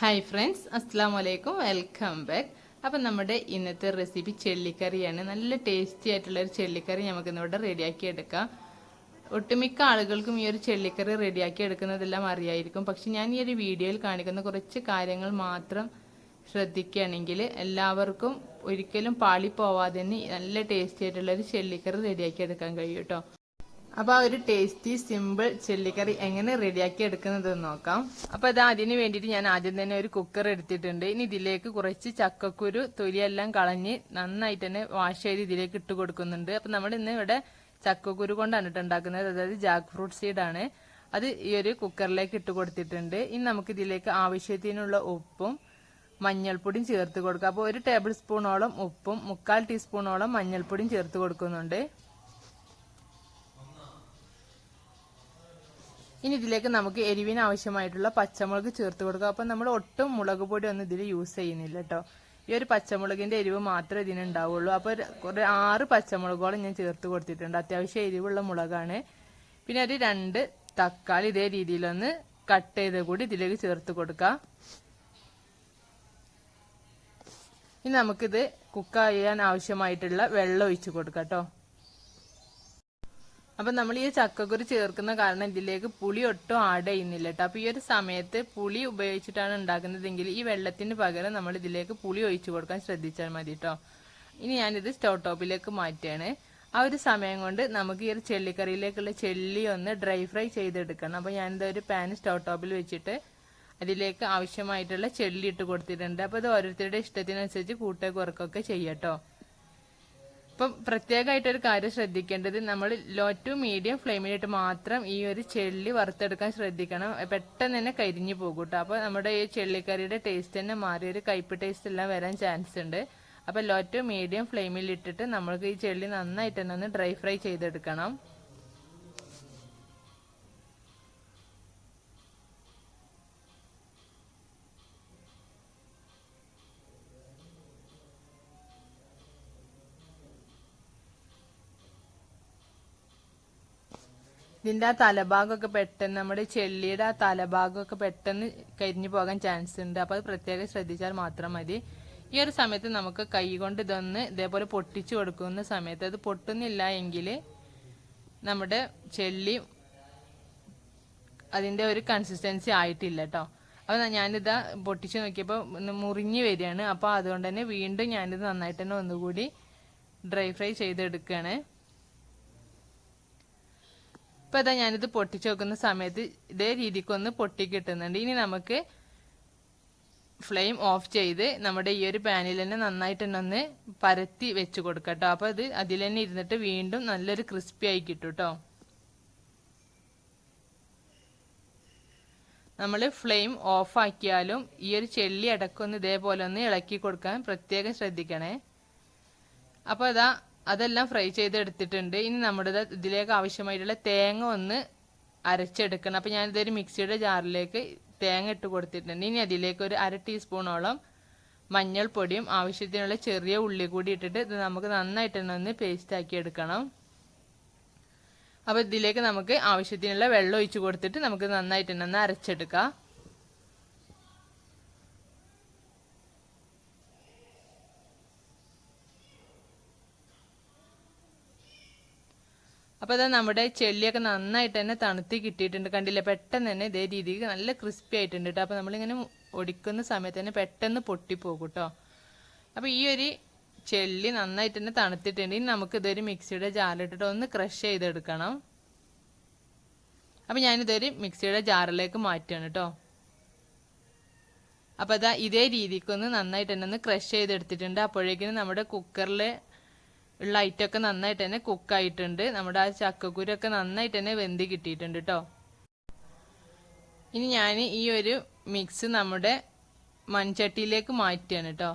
Hi friends അസ്സാം വലൈക്കും welcome back അപ്പം നമ്മുടെ ഇന്നത്തെ റെസിപ്പി ചെള്ളിക്കറിയാണ്. നല്ല ടേസ്റ്റി ആയിട്ടുള്ള ഒരു ചെള്ളിക്കറി നമുക്ക് ഇന്നിവിടെ റെഡിയാക്കി എടുക്കാം. ഒട്ടുമിക്ക ആളുകൾക്കും ഈ ഒരു ചെള്ളിക്കറി റെഡിയാക്കി എടുക്കുന്നതെല്ലാം അറിയായിരിക്കും. പക്ഷെ ഞാൻ ഈ ഒരു വീഡിയോയിൽ കാണിക്കുന്ന കുറച്ച് കാര്യങ്ങൾ മാത്രം ശ്രദ്ധിക്കുകയാണെങ്കിൽ എല്ലാവർക്കും ഒരിക്കലും പാളി പോവാതെ തന്നെ നല്ല ടേസ്റ്റി ആയിട്ടുള്ള ഒരു ചെള്ളിക്കറി റെഡിയാക്കി എടുക്കാൻ കഴിയും കേട്ടോ. അപ്പൊ ആ ഒരു ടേസ്റ്റി സിമ്പിൾ ചെല്ലിക്കറി എങ്ങനെ റെഡിയാക്കി എടുക്കുന്നത് നോക്കാം. അപ്പൊ അത് അതിന് വേണ്ടിയിട്ട് ഞാൻ ആദ്യം തന്നെ ഒരു കുക്കർ എടുത്തിട്ടുണ്ട്. ഇനി ഇതിലേക്ക് കുറച്ച് ചക്കക്കുരു തൊലിയെല്ലാം കളഞ്ഞ് നന്നായിട്ട് തന്നെ വാഷ് ചെയ്ത് ഇതിലേക്ക് ഇട്ട് കൊടുക്കുന്നുണ്ട്. അപ്പൊ നമ്മൾ ഇന്ന് ഇവിടെ ചക്കക്കുരു കൊണ്ടാണ് ഇട്ട് ഉണ്ടാക്കുന്നത്. അതായത് ജാക്ക് ഫ്രൂട്ട് സീഡാണ് അത് ഈ ഒരു കുക്കറിലേക്ക് ഇട്ട് കൊടുത്തിട്ടുണ്ട്. ഇനി നമുക്ക് ഇതിലേക്ക് ആവശ്യത്തിനുള്ള ഉപ്പും മഞ്ഞൾപ്പൊടിയും ചേർത്ത് കൊടുക്കുക അപ്പോൾ ഒരു ടേബിൾ സ്പൂണോളം ഉപ്പും മുക്കാൽ ടീസ്പൂണോളം മഞ്ഞൾപ്പൊടിയും ചേർത്ത് കൊടുക്കുന്നുണ്ട്. ഇനി ഇതിലേക്ക് നമുക്ക് എരിവിന് ആവശ്യമായിട്ടുള്ള പച്ചമുളക് ചേർത്ത് കൊടുക്കാം. അപ്പം നമ്മൾ ഒട്ടും മുളക് പൊടി ഒന്നും ഇതിൽ യൂസ് ചെയ്യുന്നില്ല കേട്ടോ. ഈ ഒരു പച്ചമുളകിന്റെ എരിവ് മാത്രമേ ഇതിനുണ്ടാവുള്ളൂ അപ്പോൾ ഒരു ആറ് പച്ചമുളകോളം ഞാൻ ചേർത്ത് കൊടുത്തിട്ടുണ്ട്. അത്യാവശ്യം എരിവുള്ള മുളകാണ്. പിന്നെ ഒരു രണ്ട് തക്കാളി ഇതേ രീതിയിലൊന്ന് കട്ട് ചെയ്ത് കൂടി ഇതിലേക്ക് ചേർത്ത് കൊടുക്കാം. ഇനി നമുക്കിത് കുക്ക് ചെയ്യാൻ ആവശ്യമായിട്ടുള്ള വെള്ളം ഒഴിച്ച് കൊടുക്കാം കേട്ടോ. അപ്പൊ നമ്മൾ ഈ ചക്കക്കുരു ചേർക്കുന്ന കാരണം ഇതിലേക്ക് പുളി ഒട്ടും ആഡ് ചെയ്യുന്നില്ല കേട്ടോ അപ്പൊ ഈ ഒരു സമയത്ത് പുളി ഉപയോഗിച്ചിട്ടാണ് ഉണ്ടാക്കുന്നതെങ്കിൽ ഈ വെള്ളത്തിന് പകരം നമ്മൾ ഇതിലേക്ക് പുളി ഒഴിച്ചു കൊടുക്കാൻ ശ്രദ്ധിച്ചാൽ മതി കേട്ടോ ഇനി ഞാനിത് സ്റ്റൗ ടോപ്പിലേക്ക് മാറ്റുകയാണ് ആ ഒരു സമയം കൊണ്ട് നമുക്ക് ഈ ഒരു ചെള്ളിക്കറിയിലേക്കുള്ള ചെള്ളി ഒന്ന് ഡ്രൈ ഫ്രൈ ചെയ്തെടുക്കണം. അപ്പൊ ഞാനിത് ഒരു പാൻ സ്റ്റൗ ടോപ്പിൽ വെച്ചിട്ട് അതിലേക്ക് ആവശ്യമായിട്ടുള്ള ചെള്ളി ഇട്ട് കൊടുത്തിട്ടുണ്ട്. അപ്പൊ അത് ഓരോരുത്തരുടെ ഇഷ്ടത്തിനനുസരിച്ച് കൂട്ടേ കുറക്കൊക്കെ ചെയ്യട്ടോ ഇപ്പം പ്രത്യേകമായിട്ട് ഒരു കാര്യം ശ്രദ്ധിക്കേണ്ടത് നമ്മൾ ലോ ടു മീഡിയം ഫ്ലെയിമിലിട്ട് മാത്രം ഈ ഒരു ചെള്ളി വറുത്തെടുക്കാൻ ശ്രദ്ധിക്കണം. പെട്ടെന്ന് തന്നെ കരിഞ്ഞു പോകും കേട്ടോ. അപ്പോൾ നമ്മുടെ ഈ ചെള്ളിക്കറിയുടെ ടേസ്റ്റ് തന്നെ മാറി. ഒരു കയ്പ് ടേസ്റ്റ് എല്ലാം വരാൻ ചാൻസ് ഉണ്ട്. അപ്പോൾ ലോ ടു മീഡിയം ഫ്ലെയിമിൽ ഇട്ടിട്ട് നമ്മൾക്ക് ഈ ചെള്ളി നന്നായിട്ട് തന്നെ ഒന്ന് ഡ്രൈ ഫ്രൈ ചെയ്തെടുക്കണം. ഇതിന്റെ ആ തലഭാഗമൊക്കെ പെട്ടെന്ന് നമ്മുടെ ചെള്ളിയുടെ ആ തലഭാഗമൊക്കെ പെട്ടെന്ന് കരിഞ്ഞു പോകാൻ ചാൻസ് ഉണ്ട്. അപ്പൊ അത് പ്രത്യേകം ശ്രദ്ധിച്ചാൽ മാത്രം മതി. ഈ ഒരു സമയത്ത് നമുക്ക് കൈ കൊണ്ട് ഇതൊന്ന് ഇതേപോലെ പൊട്ടിച്ചു കൊടുക്കുന്ന സമയത്ത് അത് പൊട്ടുന്നില്ല എങ്കിൽ നമ്മുടെ ചെല്ലി അതിന്റെ ഒരു കൺസിസ്റ്റൻസി ആയിട്ടില്ല കേട്ടോ അപ്പൊ ഞാനിതാ പൊട്ടിച്ചു നോക്കിയപ്പോൾ മുറിഞ്ഞു വരികയാണ്. അപ്പോൾ അതുകൊണ്ട് തന്നെ വീണ്ടും ഞാനിത് നന്നായിട്ട് തന്നെ ഒന്നുകൂടി ഡ്രൈ ഫ്രൈ ചെയ്തെടുക്കുകയാണ്. ഇപ്പൊ ഇതാ ഞാനിത് പൊട്ടിച്ചു വെക്കുന്ന സമയത്ത് ഇതേ രീതിക്കൊന്ന് പൊട്ടി കിട്ടുന്നുണ്ട്. ഇനി നമുക്ക് ഫ്ലെയിം ഓഫ് ചെയ്ത് നമ്മുടെ ഈ ഒരു പാനിൽ തന്നെ നന്നായിട്ട് തന്നെ ഒന്ന് പരത്തി വെച്ച് കൊടുക്കാം കേട്ടോ. അപ്പൊ അത് അതിൽ തന്നെ ഇരുന്നിട്ട് വീണ്ടും നല്ലൊരു ക്രിസ്പി ആയി കിട്ടും കേട്ടോ. നമ്മൾ ഫ്ലെയിം ഓഫാക്കിയാലും ഈ ഒരു ചെള്ളി അടക്കൊന്ന് ഇതേപോലെ ഒന്ന് ഇളക്കി കൊടുക്കാൻ പ്രത്യേകം ശ്രദ്ധിക്കണേ. അപ്പോൾ അതാ അതെല്ലാം ഫ്രൈ ചെയ്തെടുത്തിട്ടുണ്ട്. ഇനി നമ്മുടെ ഇതിലേക്ക് ആവശ്യമായിട്ടുള്ള തേങ്ങ ഒന്ന് അരച്ചെടുക്കണം. അപ്പം ഞാനിതൊരു മിക്സിയുടെ ജാറിലേക്ക് തേങ്ങ ഇട്ട് കൊടുത്തിട്ടുണ്ട്. ഇനി അതിലേക്ക് ഒരു അര ടീസ്പൂണോളം മഞ്ഞൾപ്പൊടിയും ആവശ്യത്തിനുള്ള ചെറിയ ഉള്ളി കൂടി ഇട്ടിട്ട് ഇത് നമുക്ക് നന്നായിട്ട് ഒന്ന് പേസ്റ്റ് ആക്കി എടുക്കണം. അപ്പോൾ ഇതിലേക്ക് നമുക്ക് ആവശ്യത്തിനുള്ള വെള്ളം ഒഴിച്ച് കൊടുത്തിട്ട് നമുക്ക് നന്നായിട്ട് ഒന്ന് അരച്ചെടുക്കാം. അപ്പോൾ അത് നമ്മുടെ ചെള്ളിയൊക്കെ നന്നായിട്ട് തന്നെ തണുത്തി കിട്ടിയിട്ടുണ്ട്. കണ്ടില്ല? പെട്ടെന്ന് തന്നെ ഇതേ രീതിക്ക് നല്ല ക്രിസ്പി ആയിട്ടുണ്ട് കേട്ടോ അപ്പോൾ നമ്മളിങ്ങനെ ഒടിക്കുന്ന സമയത്ത് തന്നെ പെട്ടെന്ന് പൊട്ടിപ്പോകും കേട്ടോ അപ്പോൾ ഈ ഒരു ചെള്ളി നന്നായിട്ട് തന്നെ തണുത്തിട്ടുണ്ട്. ഇനി നമുക്ക് ഇതൊരു മിക്സിയുടെ ജാറിലിട്ടിട്ട് ഒന്ന് ക്രഷ് ചെയ്തെടുക്കണം. അപ്പോൾ ഞാനിതൊരു മിക്സിയുടെ ജാറിലേക്ക് മാറ്റുകയാണ് കേട്ടോ അപ്പോൾ അതാ ഇതേ രീതിക്കൊന്ന് നന്നായിട്ട് തന്നെ ഒന്ന് ക്രഷ് ചെയ്തെടുത്തിട്ടുണ്ട്. അപ്പോഴേക്കും നമ്മുടെ കുക്കറിൽ ഉള്ള ഐറ്റമൊക്കെ നന്നായിട്ട് തന്നെ കുക്കായിട്ടുണ്ട് നമ്മുടെ ആ ചക്കക്കുരൊക്കെ നന്നായിട്ട് തന്നെ വെന്തി കിട്ടിയിട്ടുണ്ട് കേട്ടോ ഇനി ഞാൻ ഈ ഒരു മിക്സ് നമ്മുടെ മൺചട്ടിയിലേക്ക് മാറ്റുകയാണ് കേട്ടോ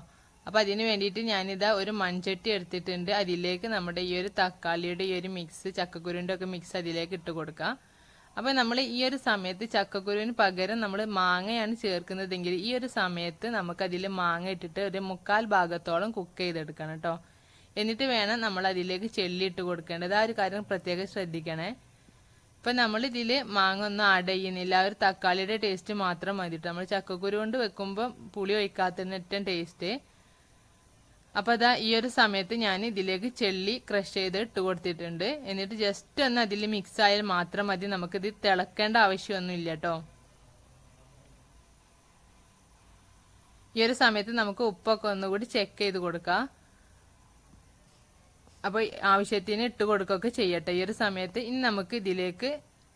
അപ്പം അതിന് വേണ്ടിയിട്ട് ഞാനിതാ ഒരു മൺചട്ടി എടുത്തിട്ടുണ്ട്. അതിലേക്ക് നമ്മുടെ ഈ ഒരു തക്കാളിയുടെ ഈ ഒരു മിക്സ് ചക്കക്കുരുവിന്റെ ഒക്കെ മിക്സ് അതിലേക്ക് ഇട്ട് കൊടുക്കാം. അപ്പം നമ്മൾ ഈ ഒരു സമയത്ത് ചക്കക്കുരുവിന് പകരം നമ്മൾ മാങ്ങയാണ് ചേർക്കുന്നതെങ്കിൽ ഈ ഒരു സമയത്ത് നമുക്കതിൽ മാങ്ങ ഇട്ടിട്ട് ഒരു മുക്കാൽ ഭാഗത്തോളം കുക്ക് ചെയ്തെടുക്കണം കേട്ടോ എന്നിട്ട് വേണം നമ്മൾ അതിലേക്ക് ചെല്ലിയിട്ട് കൊടുക്കേണ്ടത്. ആ ഒരു കാര്യം പ്രത്യേകം ശ്രദ്ധിക്കണേ. ഇപ്പം നമ്മൾ ഇതിൽ മാങ്ങ ഒന്നും ആഡ് ചെയ്യുന്നില്ല. ആ ഒരു തക്കാളിയുടെ ടേസ്റ്റ് മാത്രം മതിട്ട്. നമ്മൾ ചക്കക്കുരു കൊണ്ട് വെക്കുമ്പോൾ പുളി ഒഴിക്കാത്തതിന് ഏറ്റവും ടേസ്റ്റ് അപ്പോൾ അതാ ഈ ഒരു സമയത്ത് ഞാൻ ഇതിലേക്ക് ചെള്ളി ക്രഷ് ചെയ്ത് ഇട്ട് കൊടുത്തിട്ടുണ്ട്. എന്നിട്ട് ജസ്റ്റ് ഒന്ന് അതിൽ മിക്സ് ആയാൽ മാത്രം മതി. നമുക്കിത് തിളക്കേണ്ട ആവശ്യമൊന്നും ഇല്ല കേട്ടോ ഈ ഒരു സമയത്ത് നമുക്ക് ഉപ്പൊക്കെ ഒന്നുകൂടി ചെക്ക് ചെയ്ത് കൊടുക്കാം. അപ്പോൾ ആവശ്യത്തിന് ഇട്ട് കൊടുക്കുകയൊക്കെ ചെയ്യട്ടെ. ഈ ഒരു സമയത്ത് ഇനി നമുക്ക് ഇതിലേക്ക്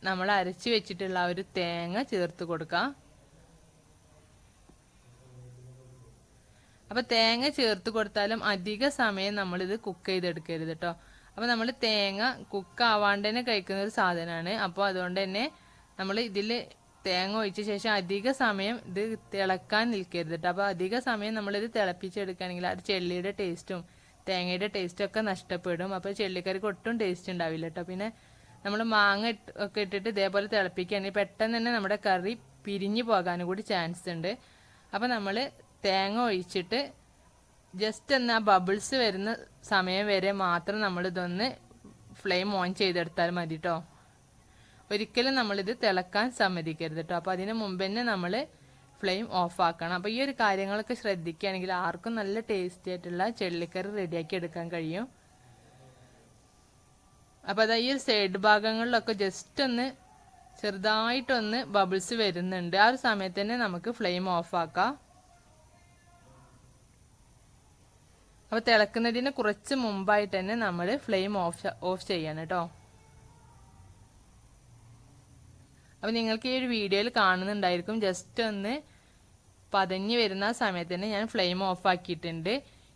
നമ്മൾ അരച്ച് വെച്ചിട്ടുള്ള ആ ഒരു തേങ്ങ ചേർത്ത് കൊടുക്കാം. അപ്പോൾ തേങ്ങ ചേർത്ത് കൊടുത്താലും അധിക സമയം നമ്മൾ ഇത് കുക്ക് ചെയ്തെടുക്കരുത് കേട്ടോ അപ്പോൾ നമ്മൾ തേങ്ങ കുക്ക് ആവാണ്ട് തന്നെ കഴിക്കുന്ന ഒരു സാധനമാണ് അപ്പോൾ അതുകൊണ്ട് തന്നെ നമ്മൾ ഇതിൽ തേങ്ങ ഒഴിച്ച ശേഷം അധിക സമയം ഇത് തിളക്കാൻ നിൽക്കരുത് കേട്ടോ അപ്പോൾ അധിക സമയം നമ്മളിത് തിളപ്പിച്ചെടുക്കുകയാണെങ്കിൽ അത് ചെള്ളിയുടെ ടേസ്റ്റും തേങ്ങയുടെ ടേസ്റ്റ് ഒക്കെ നഷ്ടപ്പെടും. അപ്പോൾ ചെള്ളിക്കറിക്ക് ഒട്ടും ടേസ്റ്റ് ഉണ്ടാവില്ല കേട്ടോ പിന്നെ നമ്മൾ മാങ്ങ ഒക്കെ ഇട്ടിട്ട് ഇതേപോലെ തിളപ്പിക്കുകയാണെങ്കിൽ പെട്ടെന്ന് തന്നെ നമ്മുടെ കറി പിരിഞ്ഞു പോകാനും കൂടി ചാൻസ് ഉണ്ട്. അപ്പോൾ നമ്മൾ തേങ്ങ ഒഴിച്ചിട്ട് ജസ്റ്റ് ഒന്ന് ആ ബബിൾസ് വരുന്ന സമയം വരെ മാത്രം നമ്മളിതൊന്ന് ഫ്ലെയിം ഓൺ ചെയ്തെടുത്താൽ മതി കേട്ടോ ഒരിക്കലും നമ്മളിത് തിളക്കാൻ സമ്മതിക്കരുത് കേട്ടോ അപ്പോൾ അതിന് മുമ്പ് തന്നെ നമ്മൾ ഫ്ലെയിം ഓഫ് ആക്കണം. അപ്പോൾ ഈ ഒരു കാര്യങ്ങളൊക്കെ ശ്രദ്ധിക്കുകയാണെങ്കിൽ ആർക്കും നല്ല ടേസ്റ്റി ആയിട്ടുള്ള ചെള്ളിക്കറി റെഡിയാക്കി എടുക്കാൻ കഴിയും. അപ്പോൾ അതാ ഈ ഒരു സൈഡ് ഭാഗങ്ങളിലൊക്കെ ജസ്റ്റ് ഒന്ന് ചെറുതായിട്ടൊന്ന് ബബിൾസ് വരുന്നുണ്ട്. ആ ഒരു സമയത്ത് തന്നെ നമുക്ക് ഫ്ലെയിം ഓഫ് ആക്കാം. അപ്പോൾ തിളക്കുന്നതിന് കുറച്ച് മുമ്പായിട്ട് തന്നെ നമ്മൾ ഫ്ലെയിം ഓഫ് ഓഫ് ചെയ്യണം കേട്ടോ. അപ്പോൾ നിങ്ങൾക്ക് ഈ ഒരു വീഡിയോയിൽ കാണുന്നുണ്ടായിരിക്കും. ജസ്റ്റ് ഒന്ന് പതഞ്ഞ് വരുന്ന സമയത്ത് തന്നെ ഞാൻ ഫ്ലെയിം ഓഫ് ആക്കിയിട്ടുണ്ട്.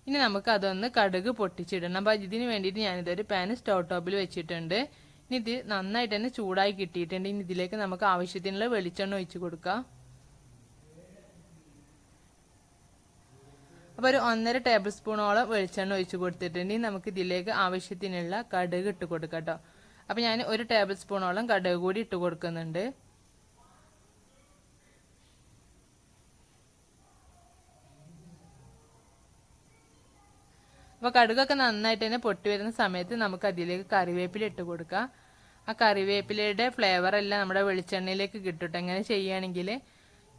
ഇനി നമുക്ക് അതൊന്ന് കടുക് പൊട്ടിച്ചിടണം. അപ്പോൾ ഇതിന് വേണ്ടിയിട്ട് ഞാനിതൊരു പാൻ സ്റ്റൗ ടോപ്പിൽ വെച്ചിട്ടുണ്ട്. ഇനി ഇത് നന്നായിട്ട് തന്നെ ചൂടായി കിട്ടിയിട്ടുണ്ട്. ഇനി ഇതിലേക്ക് നമുക്ക് ആവശ്യത്തിനുള്ള വെളിച്ചെണ്ണ ഒഴിച്ച് കൊടുക്കാം. അപ്പോൾ ഒരു ഒന്നര ടേബിൾ സ്പൂണോളം വെളിച്ചെണ്ണ ഒഴിച്ച് കൊടുത്തിട്ടുണ്ട്. ഇനി നമുക്ക് ഇതിലേക്ക് ആവശ്യത്തിനുള്ള കടുക് ഇട്ട് കൊടുക്കാം കേട്ടോ. അപ്പോൾ ഞാൻ ഒരു ടേബിൾ സ്പൂണോളം കടുക് കൂടി ഇട്ട് കൊടുക്കുന്നുണ്ട്. അപ്പോൾ കടുകൊക്കെ നന്നായിട്ട് തന്നെ പൊട്ടി വരുന്ന സമയത്ത് നമുക്ക് അതിലേക്ക് കറിവേപ്പില ഇട്ട് കൊടുക്കാം. ആ കറിവേപ്പിലയുടെ ഫ്ലേവർ എല്ലാം നമ്മുടെ വെളിച്ചെണ്ണയിലേക്ക് കിട്ടും എങ്ങനെ ചെയ്യുകയാണെങ്കിൽ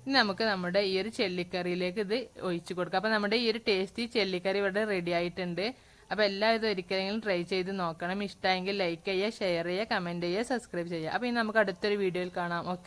ഇനി നമുക്ക് നമ്മുടെ ഈ ഒരു ചെല്ലിക്കറിയിലേക്ക് ഇത് ഒഴിച്ചു കൊടുക്കാം. അപ്പോൾ നമ്മുടെ ഈ ഒരു ടേസ്റ്റി ചെല്ലിക്കറി ഇവിടെ റെഡി ആയിട്ടുണ്ട്. അപ്പോൾ എല്ലാവരും ഒരിക്കലെങ്കിലും ട്രൈ ചെയ്ത് നോക്കണം. ഇഷ്ടമായെങ്കിൽ ലൈക്ക് ചെയ്യുക ഷെയർ ചെയ്യുക കമന്റ് ചെയ്യുക സബ്സ്ക്രൈബ് ചെയ്യുക. അപ്പോൾ ഇനി നമുക്ക് അടുത്തൊരു വീഡിയോയിൽ കാണാം. ഓക്കെ